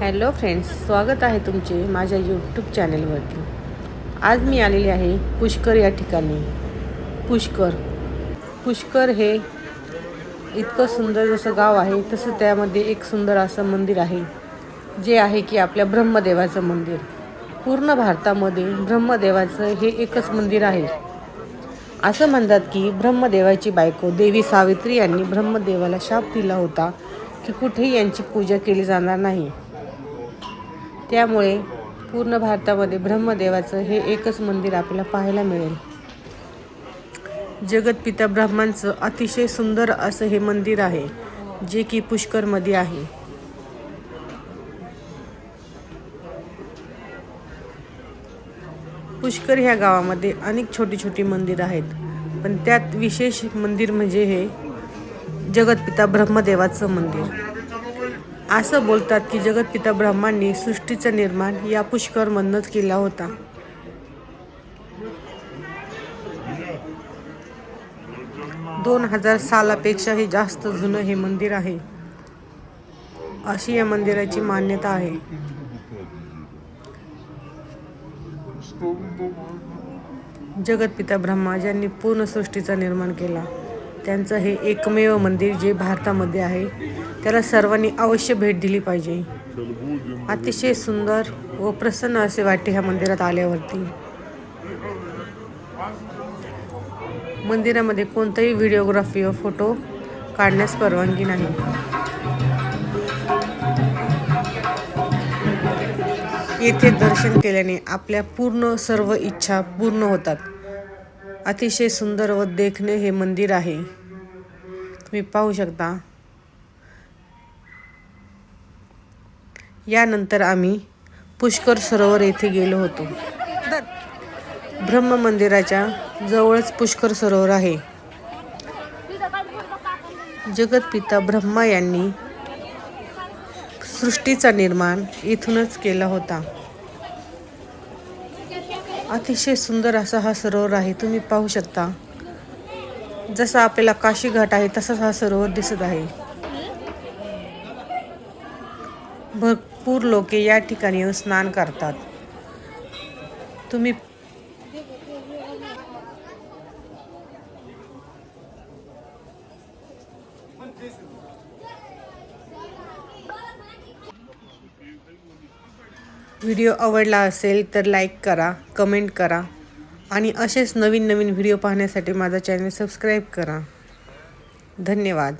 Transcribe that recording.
Hello friends स्वागत आहे तुमचे माझ्या यूट्यूब चॅनलवरती. आज मी आलेली आहे पुष्कर या ठिकाणी. पुष्कर. पुष्कर हे इतकं सुंदर जसं गाव आहे तसं त्यामध्ये एक सुंदर असं मंदिर आहे जे आहे की आपल्या ब्रह्मदेवाचं मंदिर. पूर्ण भारतामध्ये ब्रह्मदेवाचं हे एकच मंदिर आहे. असं म्हणतात की ब्रह्मदेवाची बायको देवी सावित्री यांनी ब्रह्मदेवाला शाप दिला होता की कुठेही यांची पूजा केली जाणार नाही. त्यामुळे पूर्ण भारतामध्ये ब्रह्मदेवाचं हे एकच मंदिर आपल्याला पाहायला मिळेल. जगतपिता ब्रह्मांचं अतिशय सुंदर असं हे मंदिर आहे जे की पुष्करमध्ये आहे. पुष्कर ह्या गावामध्ये अनेक छोटी छोटी मंदिरं आहेत पण त्यात विशेष मंदिर म्हणजे हे जगतपिता ब्रह्मदेवाचं मंदिर. असं बोलतात की जगतपिता ब्रह्मांनी सृष्टीचं निर्माण या पुष्करमधनंच केला होता. दोन हजार सालापेक्षाही जास्त जुनं हे मंदिर आहे. अशी या मंदिराची मान्यता आहे. जगतपिता ब्रह्मा ज्यांनी पूर्ण सृष्टीचा निर्माण केला. त्यांचं हे एकमेव मंदिर जे भारतामध्ये आहे त्याला सर्वांनी अवश्य भेट दिली पाहिजे. अतिशय सुंदर व प्रसन्न असे वाटते ह्या मंदिरात आल्यावरती. मंदिरामध्ये कोणताही व्हिडिओग्राफी व फोटो काढण्यास परवानगी नाही. येथे दर्शन केल्याने आपल्या पूर्ण सर्व इच्छा पूर्ण होतात. अतिशय सुंदर व देखणे हे मंदिर आहे. तुम्ही पाहू शकता. यानंतर आम्ही पुष्कर सरोवर येथे गेलो होतो. ब्रह्म मंदिराच्या जवळच पुष्कर सरोवर आहे. जगतपिता ब्रह्मा यांनी सृष्टीचा निर्माण इथूनच केला होता. अतिशय सुंदर असा हा सरोवर आहे. तुम्ही पाहू शकता. जसा आपल्याला काशी घाट आहे तसाच हा सरोवर दिसत आहे. भरपूर लोके या ठिकाणी येऊन स्नान करतात. तुम्ही व्हिडिओ आवडला असेल तर लाईक करा कमेंट करा आणि असेच नवीन नवीन व्हिडिओ पाहण्यासाठी माझा चॅनल सबस्क्राईब करा. धन्यवाद.